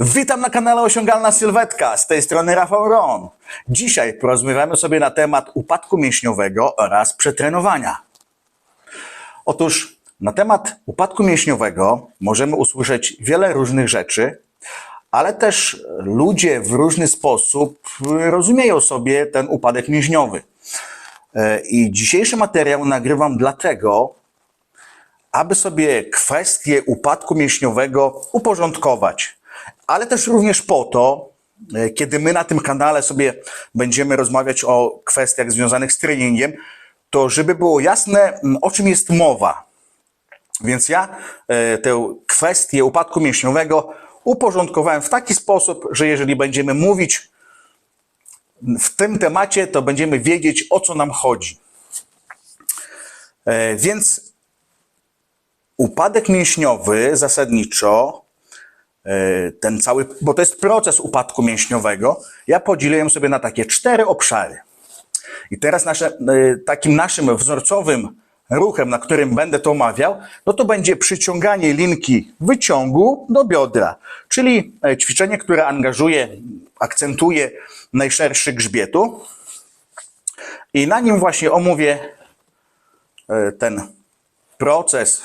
Witam na kanale Osiągalna Sylwetka, z tej strony Rafał Ron. Dzisiaj porozmawiamy sobie na temat upadku mięśniowego oraz przetrenowania. Otóż na temat upadku mięśniowego możemy usłyszeć wiele różnych rzeczy, ale też ludzie w różny sposób rozumieją sobie ten upadek mięśniowy. E, I dzisiejszy materiał nagrywam dlatego, aby sobie kwestię upadku mięśniowego uporządkować, ale też również po to, e, kiedy my na tym kanale sobie będziemy rozmawiać o kwestiach związanych z treningiem, to żeby było jasne, o czym jest mowa. Więc ja e, tę kwestię upadku mięśniowego uporządkowałem w taki sposób, że jeżeli będziemy mówić w tym temacie, to będziemy wiedzieć, o co nam chodzi. E, Więc upadek mięśniowy zasadniczo, ten cały, bo to jest proces upadku mięśniowego, ja podzieliłem sobie na takie cztery obszary. I teraz nasze, e, takim naszym wzorcowym ruchem, na którym będę to omawiał, no to będzie przyciąganie linki wyciągu do biodra, czyli e, ćwiczenie, które angażuje, akcentuje najszerszy grzbietu. I na nim właśnie omówię e, ten proces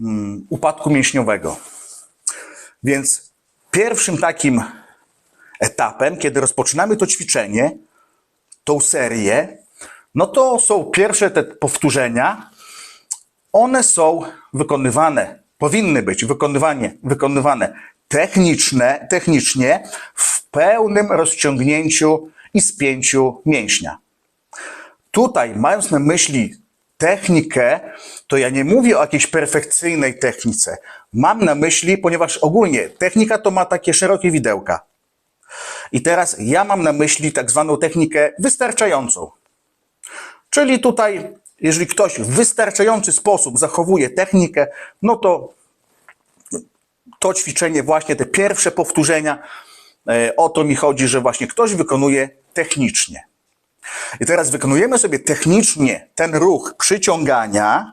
mm, upadku mięśniowego. Więc pierwszym takim etapem, kiedy rozpoczynamy to ćwiczenie, tą serię, no to są pierwsze te powtórzenia. One są wykonywane, powinny być wykonywane, wykonywane techniczne, technicznie w pełnym rozciągnięciu i spięciu mięśnia. Tutaj, mając na myśli technikę, to ja nie mówię o jakiejś perfekcyjnej technice. Mam na myśli, ponieważ ogólnie technika to ma takie szerokie widełka. I teraz ja mam na myśli tak zwaną technikę wystarczającą. Czyli tutaj, jeżeli ktoś w wystarczający sposób zachowuje technikę, no to to ćwiczenie, właśnie te pierwsze powtórzenia, e, o to mi chodzi, że właśnie ktoś wykonuje technicznie. I teraz wykonujemy sobie technicznie ten ruch przyciągania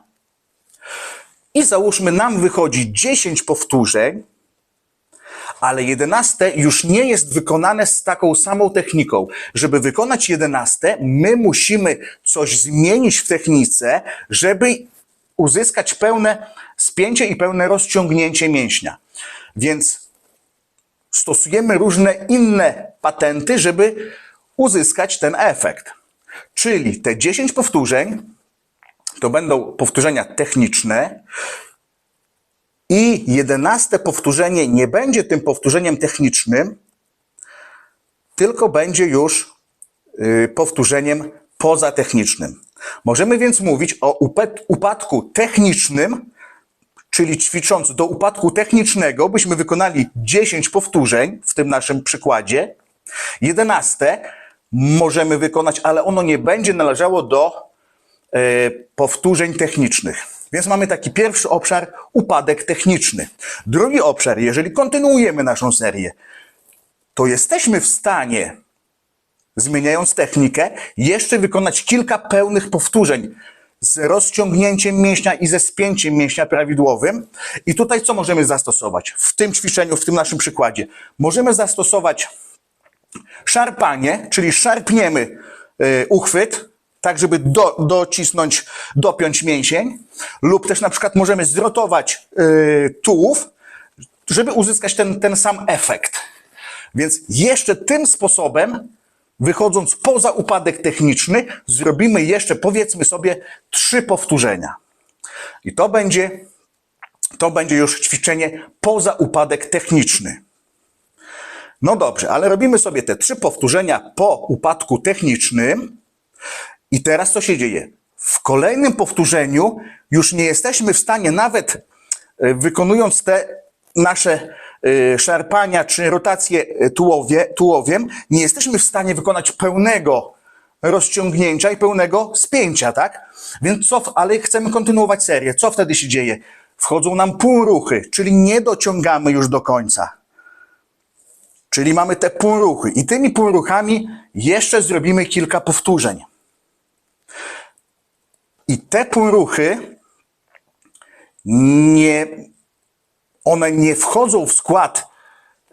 i załóżmy, nam wychodzi 10 powtórzeń, ale 11 już nie jest wykonane z taką samą techniką. Żeby wykonać 11, my musimy coś zmienić w technice, żeby uzyskać pełne spięcie i pełne rozciągnięcie mięśnia. Więc stosujemy różne inne patenty, żeby uzyskać ten efekt. Czyli te 10 powtórzeń to będą powtórzenia techniczne, i jedenaste powtórzenie nie będzie tym powtórzeniem technicznym, tylko będzie już y, powtórzeniem pozatechnicznym. Możemy więc mówić o upad- upadku technicznym, czyli ćwicząc do upadku technicznego, byśmy wykonali 10 powtórzeń w tym naszym przykładzie. 11 możemy wykonać, ale ono nie będzie należało do e, powtórzeń technicznych. Więc mamy taki pierwszy obszar upadek techniczny. Drugi obszar, jeżeli kontynuujemy naszą serię, to jesteśmy w stanie, zmieniając technikę, jeszcze wykonać kilka pełnych powtórzeń z rozciągnięciem mięśnia i ze spięciem mięśnia prawidłowym. I tutaj co możemy zastosować? W tym ćwiczeniu, w tym naszym przykładzie, możemy zastosować szarpanie, czyli szarpniemy y, uchwyt, tak żeby do, docisnąć, dopiąć mięsień, lub też na przykład możemy zrotować y, tułów, żeby uzyskać ten, ten sam efekt. Więc jeszcze tym sposobem, wychodząc poza upadek techniczny, zrobimy jeszcze, powiedzmy sobie, trzy powtórzenia. I to będzie, to będzie już ćwiczenie poza upadek techniczny. No dobrze, ale robimy sobie te trzy powtórzenia po upadku technicznym. I teraz co się dzieje? W kolejnym powtórzeniu już nie jesteśmy w stanie, nawet e, wykonując te nasze e, szarpania czy rotacje e, tułowie, tułowiem, nie jesteśmy w stanie wykonać pełnego rozciągnięcia i pełnego spięcia, tak? Więc co, ale chcemy kontynuować serię. Co wtedy się dzieje? Wchodzą nam półruchy, czyli nie dociągamy już do końca. Czyli mamy te półruchy i tymi półruchami jeszcze zrobimy kilka powtórzeń. I te półruchy nie, one nie wchodzą w skład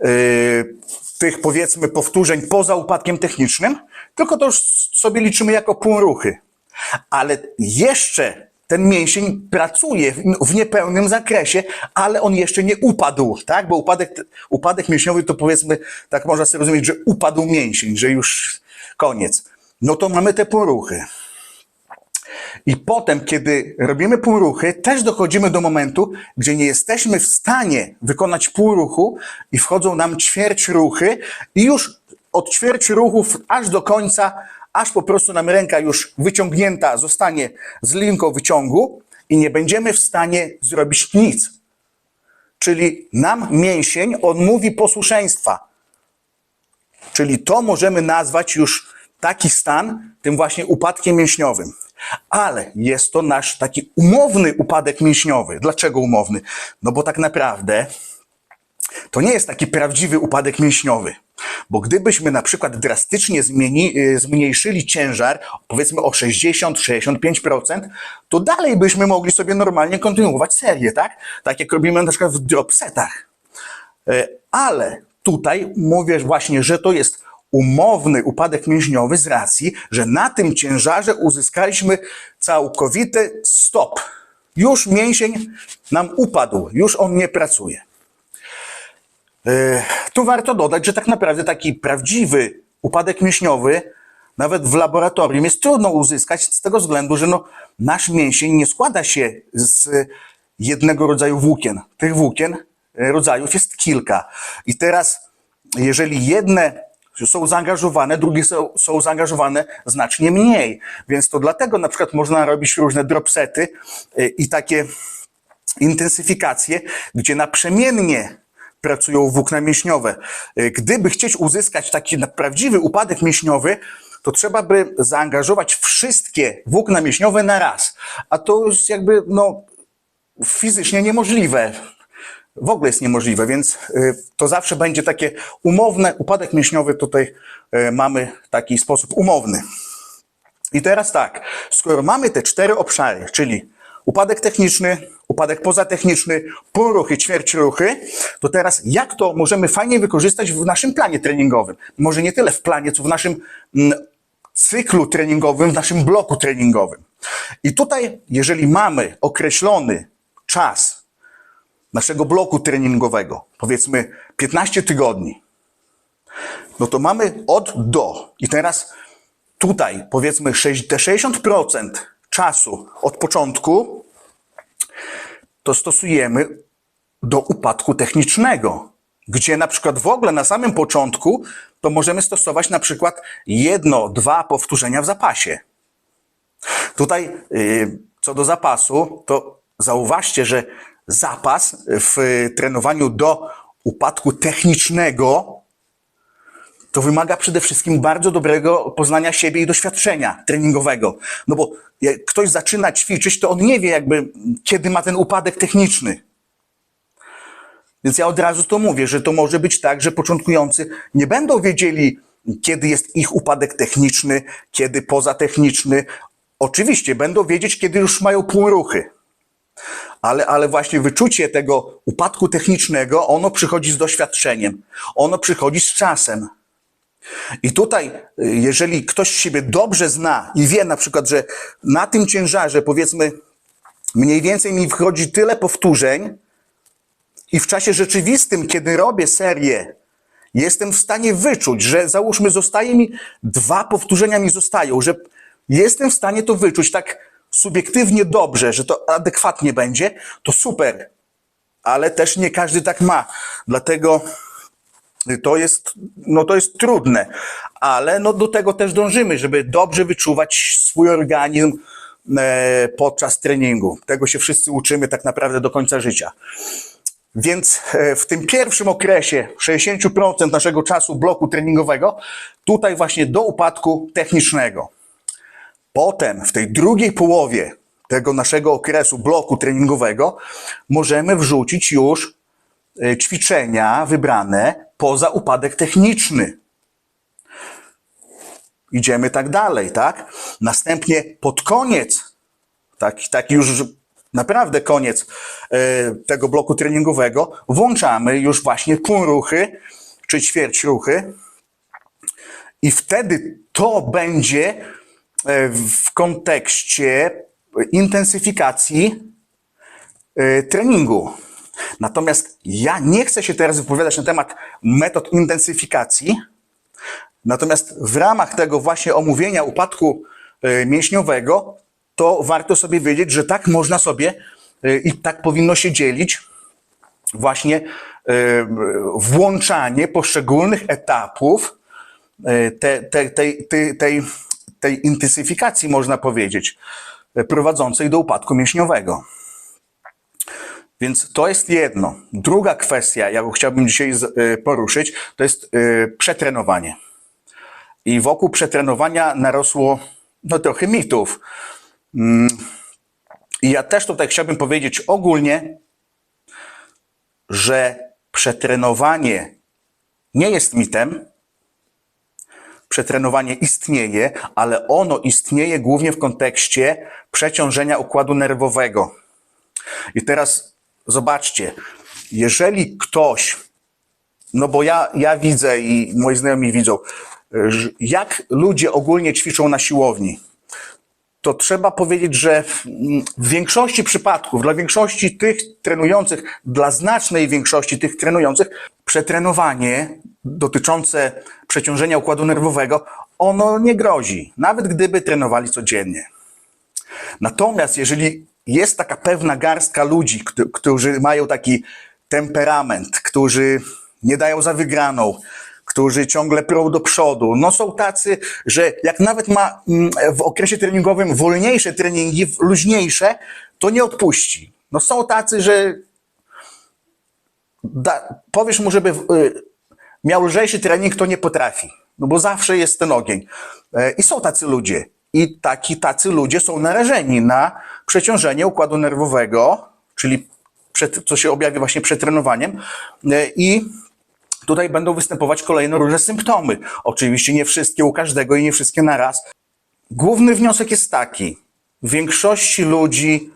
yy, tych powiedzmy powtórzeń poza upadkiem technicznym, tylko to już sobie liczymy jako półruchy. Ale jeszcze ten mięsień pracuje w, niepełnym zakresie, ale on jeszcze nie upadł, tak? Bo upadek, upadek mięśniowy to powiedzmy, tak można sobie rozumieć, że upadł mięsień, że już koniec. No to mamy te półruchy. I potem, kiedy robimy półruchy, też dochodzimy do momentu, gdzie nie jesteśmy w stanie wykonać półruchu i wchodzą nam ćwierć ruchy i już od ćwierć ruchów aż do końca, aż po prostu nam ręka już wyciągnięta zostanie z linką wyciągu i nie będziemy w stanie zrobić nic. Czyli nam mięsień odmówi posłuszeństwa. Czyli to możemy nazwać już taki stan tym właśnie upadkiem mięśniowym. Ale jest to nasz taki umowny upadek mięśniowy. Dlaczego umowny? No bo tak naprawdę to nie jest taki prawdziwy upadek mięśniowy. Bo gdybyśmy na przykład drastycznie zmieni, y, zmniejszyli ciężar, powiedzmy o 60-65%, to dalej byśmy mogli sobie normalnie kontynuować serię, tak? Tak jak robimy na przykład w dropsetach. E, Ale tutaj mówię właśnie, że to jest umowny upadek mięśniowy z racji, że na tym ciężarze uzyskaliśmy całkowity stop. Już mięsień nam upadł, już on nie pracuje. E, Tu warto dodać, że tak naprawdę taki prawdziwy upadek mięśniowy nawet w laboratorium jest trudno uzyskać z tego względu, że no, nasz mięsień nie składa się z jednego rodzaju włókien. Tych włókien e, rodzajów jest kilka. I teraz, jeżeli jedne są zaangażowane, drugie są, są zaangażowane znacznie mniej. Więc to dlatego na przykład można robić różne dropsety e, i takie intensyfikacje, gdzie naprzemiennie pracują włókna mięśniowe. E, Gdyby chcieć uzyskać taki prawdziwy upadek mięśniowy, to trzeba by zaangażować wszystkie włókna mięśniowe na raz. A to jest jakby no, fizycznie niemożliwe. W ogóle jest niemożliwe, więc y, to zawsze będzie takie umowne. Upadek mięśniowy tutaj y, mamy taki sposób umowny. I teraz tak, skoro mamy te cztery obszary, czyli upadek techniczny, upadek pozatechniczny, półruchy, ćwierćruchy, to teraz jak to możemy fajnie wykorzystać w naszym planie treningowym? Może nie tyle w planie, co w naszym mm, cyklu treningowym, w naszym bloku treningowym. I tutaj, jeżeli mamy określony czas naszego bloku treningowego, powiedzmy 15 tygodni, no to mamy od do. I teraz tutaj powiedzmy te 60% czasu od początku to stosujemy do upadku technicznego, gdzie na przykład w ogóle na samym początku to możemy stosować na przykład jedno, dwa powtórzenia w zapasie. Tutaj yy, co do zapasu, to zauważcie, że zapas w y, trenowaniu do upadku technicznego to wymaga przede wszystkim bardzo dobrego poznania siebie i doświadczenia treningowego. No bo jak ktoś zaczyna ćwiczyć, to on nie wie jakby, kiedy ma ten upadek techniczny. Więc ja od razu to mówię, że to może być tak, że początkujący nie będą wiedzieli, kiedy jest ich upadek techniczny, kiedy pozatechniczny. Oczywiście będą wiedzieć, kiedy już mają półruchy. Ale, ale właśnie wyczucie tego upadku technicznego, ono przychodzi z doświadczeniem. Ono przychodzi z czasem. I tutaj, y, jeżeli ktoś siebie dobrze zna i wie na przykład, że na tym ciężarze, powiedzmy, mniej więcej mi wchodzi tyle powtórzeń, i w czasie rzeczywistym, kiedy robię serię, jestem w stanie wyczuć, że załóżmy, zostaje mi dwa powtórzenia mi zostają, że jestem w stanie to wyczuć tak subiektywnie dobrze, że to adekwatnie będzie, to super. Ale też nie każdy tak ma. Dlatego to jest, no to jest trudne, ale no do tego też dążymy, żeby dobrze wyczuwać swój organizm e, podczas treningu. Tego się wszyscy uczymy tak naprawdę do końca życia. Więc e, w tym pierwszym okresie 60% naszego czasu bloku treningowego, tutaj właśnie do upadku technicznego. Potem w tej drugiej połowie tego naszego okresu bloku treningowego możemy wrzucić już e, ćwiczenia wybrane poza upadek techniczny. Idziemy tak dalej, tak? Następnie pod koniec, tak, tak już naprawdę koniec e, tego bloku treningowego, włączamy już właśnie półruchy czy ćwierć ruchy i wtedy to będzie e, w kontekście intensyfikacji e, treningu. Natomiast ja nie chcę się teraz wypowiadać na temat metod intensyfikacji, natomiast w ramach tego właśnie omówienia upadku e, mięśniowego, to warto sobie wiedzieć, że tak można sobie e, i tak powinno się dzielić właśnie e, włączanie poszczególnych etapów e, te, te, tej, tej, tej, tej intensyfikacji, można powiedzieć, prowadzącej do upadku mięśniowego. Więc to jest jedno. Druga kwestia, jaką chciałbym dzisiaj e, poruszyć, to jest e, przetrenowanie. I wokół przetrenowania narosło no, trochę mitów. Mm, I ja też tutaj chciałbym powiedzieć ogólnie, że przetrenowanie nie jest mitem. Przetrenowanie istnieje, ale ono istnieje głównie w kontekście przeciążenia układu nerwowego. I teraz zobaczcie, jeżeli ktoś, no bo ja, ja widzę i moi znajomi widzą, jak ludzie ogólnie ćwiczą na siłowni, to trzeba powiedzieć, że mm, w większości przypadków, dla większości tych trenujących, dla znacznej większości tych trenujących, przetrenowanie dotyczące przeciążenia układu nerwowego, ono nie grozi, nawet gdyby trenowali codziennie. Natomiast jeżeli jest taka pewna garstka ludzi, któ- którzy mają taki temperament, którzy nie dają za wygraną, którzy ciągle prą do przodu, no są tacy, że jak nawet ma mm, w okresie treningowym wolniejsze treningi, luźniejsze, to nie odpuści. No są tacy, że da, powiesz mu, żeby y, miał lżejszy trening, to nie potrafi. No bo zawsze jest ten ogień. E, I są tacy ludzie. I taki, tacy ludzie są narażeni na przeciążenie układu nerwowego, czyli przed, co się objawi właśnie przetrenowaniem. E, I tutaj będą występować kolejne różne symptomy. Oczywiście nie wszystkie u każdego i nie wszystkie na raz. Główny wniosek jest taki. Większości ludzi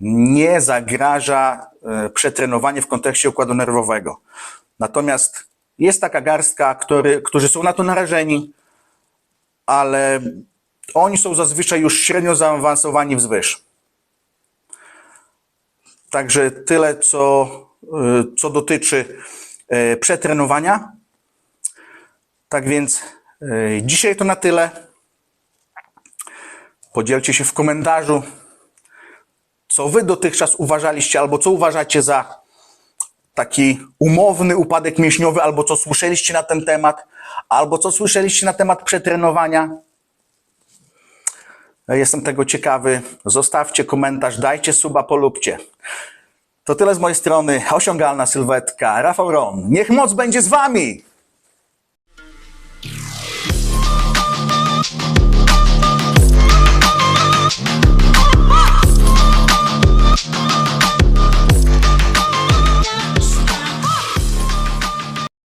nie zagraża e, przetrenowanie w kontekście układu nerwowego. Natomiast jest taka garstka, który, którzy są na to narażeni, ale oni są zazwyczaj już średnio zaawansowani wzwyż. Także tyle, co, e, co dotyczy e, przetrenowania. Tak więc e, dzisiaj to na tyle. Podzielcie się w komentarzu, co wy dotychczas uważaliście, albo co uważacie za taki umowny upadek mięśniowy, albo co słyszeliście na ten temat, albo co słyszeliście na temat przetrenowania. Jestem tego ciekawy. Zostawcie komentarz, dajcie suba, polubcie. To tyle z mojej strony. Osiągalna sylwetka. Rafał Ron. Niech moc będzie z wami!